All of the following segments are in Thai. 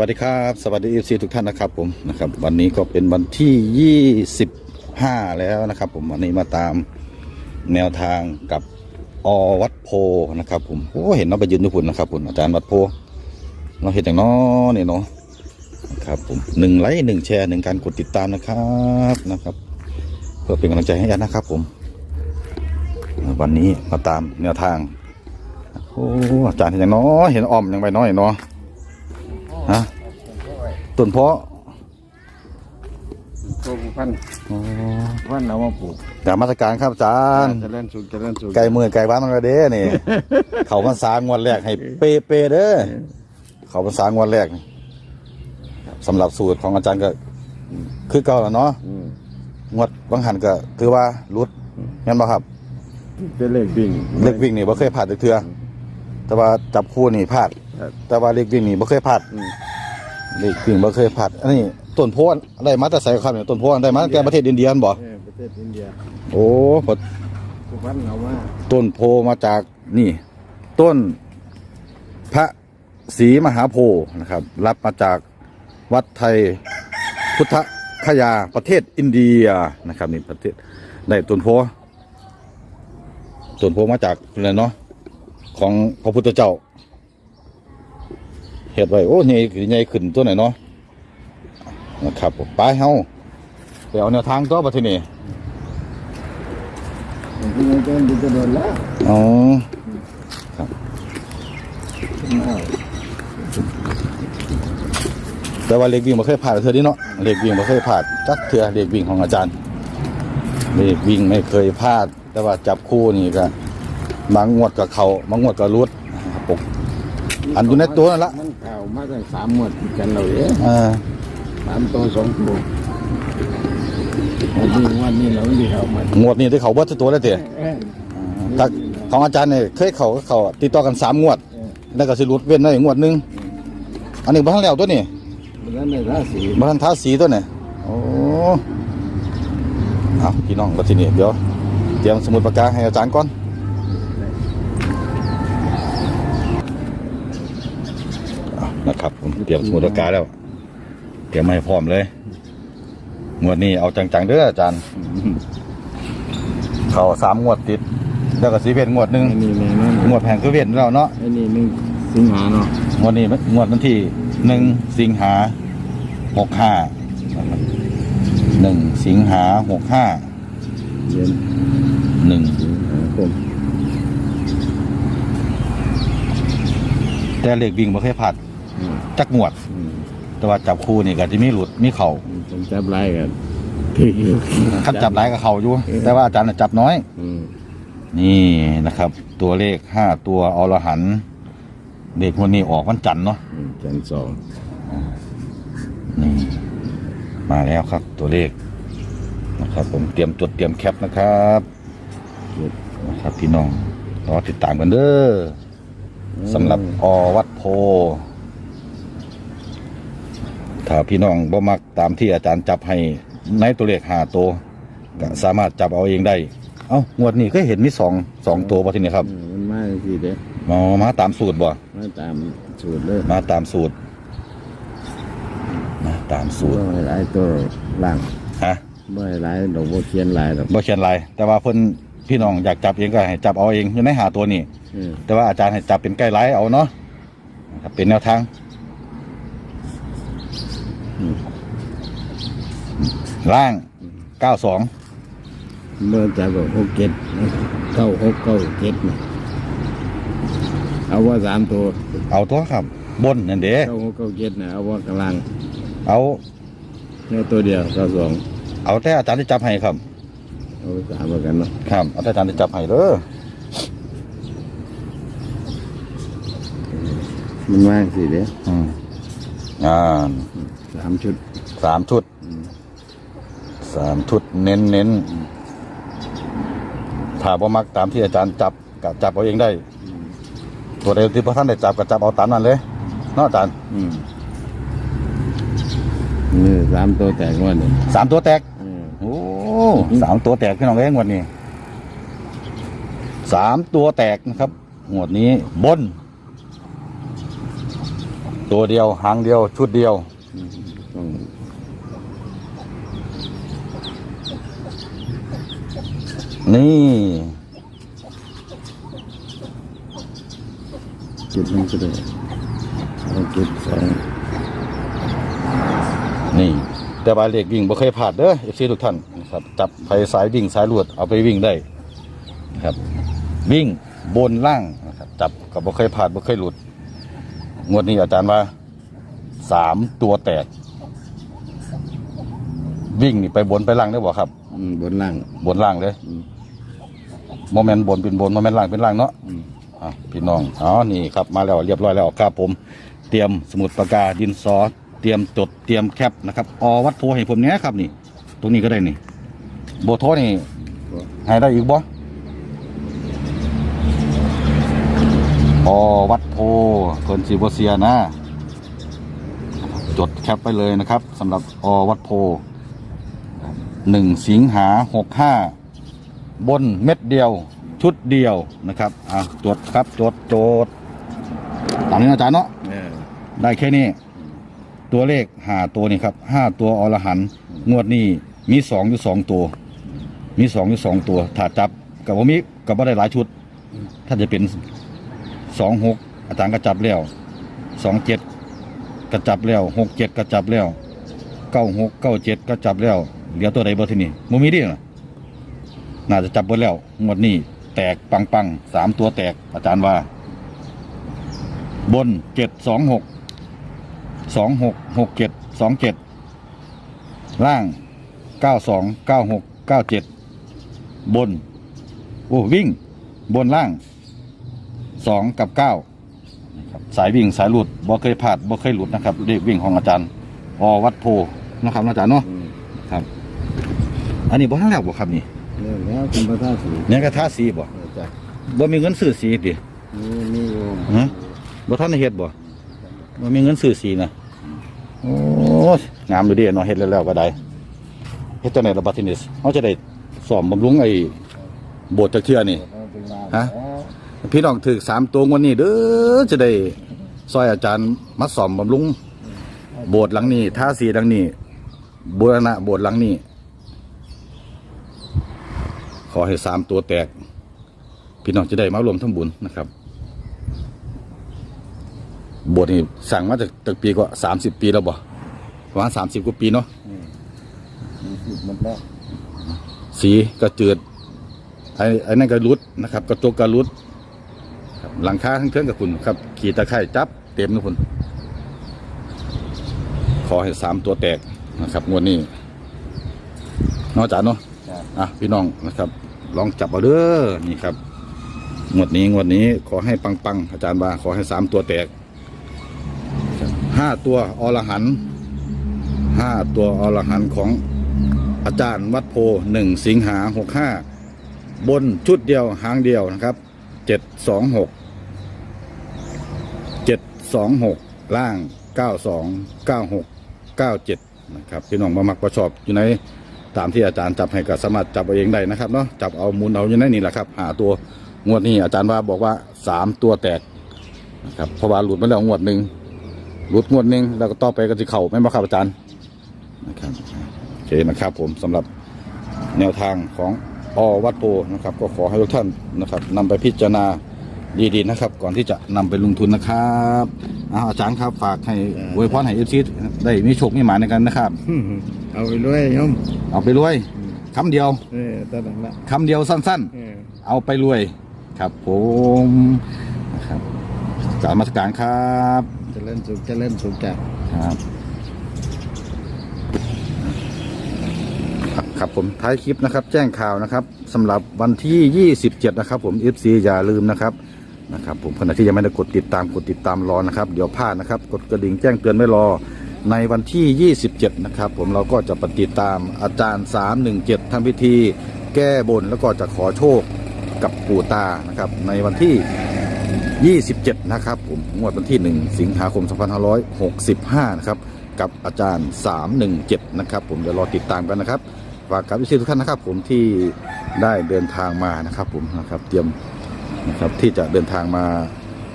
วัสดีครับ สวัสดีเอฟซีทุกท่านนะครับผมนะครับ วันนี้ก็เป็นวันที่ 25 แล้วนะครับ ผมวันนี้มาตามแนวทางกับอวัดโพนะครับ ผมโอ้เห็นน้องไปยืนอยู่พุ่นนะครับผมอาจารย์วัดโพเราเห็นอย่างน้อเนี่ยเนาะนะครับผมหนึ่งไลค์หนึ่งแชร์หนึ่งการกดติดตามนะครับนะครับ เพื่อเป็นกำลังใจให้ยันนะครับ ผม วันนี้มาตามแนวทางโอ้อาจารย์เห็นอย่างน้อเห็นอ่อมอย่างไปน้อยเนาะ ฮะต้นเพาะตัวผู้พันธุ์อ๋อพันธุ์เอามาปลูกกรรมาตรการครับอาจารย์ เจริญสุขเจริญสุขไก่มือไก่บ้านมันก็เด้นี่ เขามาสร้างงวันแรกให้เปเปเด้อเขามาสร้างงวันแรกนี่สำหรับสูตรของอาจารย์ก็ คือเก่าแล้วเนาะอืมงวดบางหันก็ถือว่ารุดงั้นบ่ครับ เป็นเลขวิ่งเล็กวิ่งนี่บ่เคยพลาดเทื่อแต่ว่าจับคู่นี่พลาดครับ แต่ว่าเล็กวิ่งนี่บ่เคยพลาดอืมเล็กวิ่งบ่เคยพลาดอันนี้ต้นโพนได้มาแต่ไสครับเนี่ยต้นโพนได้มาแต่ประเทศอินเดียนบ่เออประเทศอินเดียโอ้พอผู้พันธุ์เอามาต้นโพมาจากนี่ ต้นพระศรีมหาโพธิ์นะครับ รับมาจากวัดไทยพุทธคยาประเทศอินเดียนะครับนี่ประเทศได้ต้นโพต้นโพมาจากอะไรเนาะของพระพุทธเจ้า เห็ดไว้โอ้ใหญ่ใหญ่ขึ้นตัวไหนเนาะนะครับผมไปเฮาไปเอาแนวทางต่อไปที่นี่ผมก็ยังเดินดูจะโดนแล้วอ๋อเอาแต่ว่าเล็กวิ่งมาเคยผ่านเธอนี่เนาะเล็กวิ่งมาเคยผ่านจักเถื่อเล็กวิ่งของอาจารย์เล็กวิ่งไม่เคยพลาด แต่ว่าจับคู่นี่ก็บางงวดกับเขาบางงวดกับรุดนะครับผมอันอยู่ในตัวนั่นละ มันเก่ามาตั้งสามหมวดติดกันเราเองเออสามตัวสองตัววันนี้วันนี้เราไม่ได้เอามางวดนี้ที่เขาเบิดทุกตัวแล้วเถอะเออถ้าของอาจารย์เนี่ยเคยเขาเขาติดต่อกันสามงวดเออแล้วก็สิรุดเว้นได้งวดหนึงอันนี้บ้านแล้วตัวนี้มันนั้นในราศีบ้านท้าสีตัวนี้โอ้เอาพี่น้องมาที่นี่เดี๋ยวเตรียมสมุดปากกาให้อาจารย์ก่อน นะครับผมเตรียมสมุดปากกาแล้ว เตรียมมาให้พร้อมเลยงวดนี้เอาจังๆเด้ออาจารย์ เขาสามงวดติด แล้วก็สีเวียนงวดหนึ่งอันนี้แม่นั่นงวดแพงคือเวียนแล้วเนาะอันนี้หนึ่งสิงหาเนาะงวดนี้งวดวันที่หนึ่งสิงหาหกห้าหนึ่งสิงหาหกห้าเดือนหนึ่งสิงหาคมแต่เหล็กวิ่งบ่เคยผัดอืม จักงวดอืมแต่ว่าจับคู่นี่ก็ที่มีหลุดมีเข่าผมจับไล่กันถืออยู่คัดจับหลายกับเข่าอยู่ แต่ว่าอาจารย์น่ะจับน้อย อืมนี่นะครับ ตัวเลขห้าตัวอรหันต์เด็กวันนี้ออกวันจันทร์เนาะอืมจันทร์สองนี่มาแล้วครับ ตัวเลขนะครับ ผมเตรียมจดเตรียมแคปนะครับนะครับพี่น้องรอติดตามกันเด้อสำหรับอวัดโพ ถ้าพี่น้องบ่มักตามที่อาจารย์จับให้ในตัวเลขห้าตัวก็สามารถจับเอาเองได้ เอ้างวดนี้ก็เห็นมีสองสองตัวป่ะทีนี้ครับอืมมันมาสิเด้มามาตามสูตรบ่มาตามสูตรเลยมาตามสูตรมาตามสูตรบ่ให้หลายตัวล่างฮะบ่ให้หลายดอกบ่เขียนหลายดอกบ่เขียนลาย แต่ว่าเพิ่นพี่น้องอยากจับเองก็ให้จับเอาเองอยู่ในหาตัวนี้อืมแต่ว่าอาจารย์ให้จับเป็นใกล้ไลายเอาเนาะนะครับเป็นแนวทาง ล่าง92เมื่อจับก็หกเจ็ดเก้าหกเก้าเจ็ดนี่เอาว่าสามตัว เอาตัวครับ บนนั่นเด้เก้าหกเก้าเจ็ดนะเอาว่ากลางเอาแค่ตัวเดียวเก้าสองเอาแต่อาจารย์ที่จับให้ครับเอาสามเหมือนกันเนาะครับเอาแต่อาจารย์ที่จับให้เด้อมันว่างสิเด้อืมอ่า สามชุดสามชุดอืมสามชุดเน้นเน้นถ้าบ่มักตามที่อาจารย์จับก็จับเอาเองได้ ตัวใดที่พระท่านได้จับก็จับเอาตามนั้นเลยเนาะอาจารย์อืมนี่สามตัวแตกวันนี่สามตัวแตกอืมโอ้สามตัวแตกพี่น้องเอ้ยงวดนี้สามตัวแตกนะครับงวดนี้บน ตัวเดียวหางเดียวชุดเดียว ต้องนี่จุดนึงก็ได้เอาจุดสองนี่ แต่บาเลขวิ่งบ่เคยผ่านเด้อเอฟซีทุกท่านนะครับ จับไปสายวิ่งสายลวดเอาไปวิ่งได้นะครับ วิ่งบนล่างนะครับจับกับบ่เคยผ่านบ่เคยหลุด งวดนี้อาจารย์ว่าสามตัวแตก วิ่งนี่ไปบนไปล่างได้บ่ครับ อืมบนล่าง บนล่างเลยอืม โมเมนต์บนเป็นบนโมเมนต์ล่างเป็นล่างเนาะอืมอะพี่น้องอ๋อนี่ครับมาแล้วเรียบร้อยแล้วครับผม เตรียมสมุดปากกาดินสอเตรียมจดเตรียมแคปนะครับอวัดโพให้ผมเนี้ยครับนี่ ตรงนี้ก็ได้นี่โบโทนี่ให้ได้อีกบ่อวัดโพเพิ่นสีบเซียนะ จดแคปไปเลยนะครับสำหรับอวัดโพ หนึ่งสิงหาหกห้าบนเม็ดเดียวชุดเดียวนะครับอะจดครับจดโจดตามนี้นะอาจารย์เนาะเออได้แค่นี้ ตัวเลขห้าตัวนี่ครับห้าตัวอรหันต์งวดนี้มีสองอยู่สองตัว มีสองอยู่สองตัวถ้าจับกับว่ามีกับว่าได้หลายชุด ถ้าจะเป็นสองหกอาจารย์ก็จับแล้วสองเจ็ดก็จับแล้วหกเจ็ดก็จับแล้วเก้าหกเก้าเจ็ดก็จับแล้ว เหลือตัวใดบ่ที่นี่มูมีดินะน่าจะจับเบิดแล้วงวดนี้ แตกปังปังๆสามตัวแตกอาจารย์ว่า บนเจ็ดสองหกสองหกหกเจ็ดสองเจ็ดล่างเก้าสองเก้าหกเก้าเจ็ดบน โอ้วิ่ง บนล่างสองกับเก้านะครับสายวิ่งสายหลุดบ่เคยพลาดบ่เคยหลุดนะครับเรียกวิ่งของอาจารย์อวัดโพนะครับอาจารย์เนาะอืมครับ อันนี้บ่ทันแล้วบ่ครับนี่แล้วแล้วคุณพระธาตุสีเนี่ยกระทาสีบ่เออจ้ะบ่มีเงินซื้อสีดินี่นี่อยู่ฮะ บ่ทันได้เฮ็ดบ่บ่มีเงินซื้อสีนะโอ้ยงามอยู่เดีเนาะเฮ็ดแล้วๆก็ได้เฮ็ดจังได๋ล่ะบัดทีนี้เฮาจะได้สอมบำรุงไอ้โบสถ์จักเทื่อนี่ฮะพี่น้องถึกสามตัวงวันนี้เด้อจะได้ซอยอาจารย์มาสอมบำรุง โบสถ์หลังนี้ท่าสีหลังนี้บูรณะโบสถ์หลังนี้ข อให้สามตัวแตก พี่น้องจะได้มารวมทั้งบุญนะครับโบสถ์นี่สั่งมาจากจากปีก็สามสิบปีแล้วบ่ประมาณสามสิบกว่าปีเนาะมีสิบหมดแล้วสีก็จืดไอ้ไอ้นั่นก็รุดนะครับ กระจกก็รุดครับหลังคาทั้งเครื่องกับคุณครับ ขี่ตะไคร่จับเต็มนะคุณขอให้สามตัวแตกนะครับงวดนี้นอกจากเนาะจ้ะอะพี่น้องนะครับ ลองจับเอาเด้อนี่ครับงวดนี้งวดนี้ขอให้ปังๆอาจารย์บาขอให้สามตัวแตกห้าตัวอรหันห้าตัวอรหันของอาจารย์วัดโพหนึ่งสิงหาหกห้าบนชุดเดียวหางเดียวนะครับเจ็ดสองหกเจ็ดสองหกล่างเก้าสองเก้าหกเก้าเจ็ดนะครับพี่น้องมามักประชอบอยู่ใน ตามที่อาจารย์จับให้ก็สามารถจับเอาเองได้นะครับเนาะจับเอามุนเอาอยู่ในนี่แหละครับหาตัวงวดนี้อาจารย์ว่าบอกว่าสามตัวแตกนะครับเพราะว่าหลุดมาแล้วงวดหนึ่งหลุดงวดหนึ่งแล้วก็ต่อไปก็จะเข่าไม่มาครับอาจารย์นะครับโอเคนะครับผมสำหรับแนวทางของอวัดโพนะครับ ก็ขอให้ทุกท่านนะครับนำไปพิจารณา ดีๆนะครับ ก่อนที่จะนำไปลงทุนนะครับอาอาจารย์ครับฝากให้อวยพรให้เอฟซีได้มีโชคมีหมายในกันนะครับ เอาไปด้วยโยมเอาไปรวยคำเดียวเออตอนนั้นละคำเดียวสั้นเออๆเอาไปรวย ครับผมนะครับกรารมาตรการครับเจะเล่นสุขเจะเล่นสุขจ้ะครับครับผมท้ายคลิปนะครับ แจ้งข่าวนะครับสำหรับวันที่ 27 นะครับ ผม FC อย่าลืมนะครับ นะครับผมขณะที่ยังไม่ได้กดติดตามกดติดตามรอนะครับ เดี๋ยวพลาดนะครับ กดกระดิ่งแจ้งเตือนไม่รอในวันที่ 27 นะครับ ผมเราก็จะปฏิตามอาจารย์ 317ทำพิธี แก้บนแล้วก็จะขอโชคกับปู่ตานะครับ ในวันที่ 27 นะครับผมงวดวันที่ 1 สิงหาคม 2565 นะครับ กับอาจารย์ 317 นะครับ ผมเดี๋ยวรอติดตามกันนะครับฝากกับวิชีทุกท่านนะครับ ผมที่ได้เดินทางมานะครับ ผมนะครับ เตรียม นะครับที่จะเดินทางมา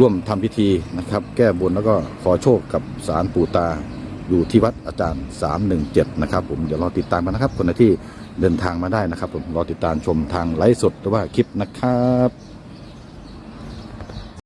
ร่วมทำพิธีนะครับ แก้บนแล้วก็ขอโชคกับสารปู่ตาอยู่ที่วัดอาจารย์ 317 นะครับผมเดี๋ยวรอติดตามกันนะครับ คนที่เดินทางมาได้นะครับผมรอติดตามชมทางไลฟ์สดหรือว่าคลิปนะครับ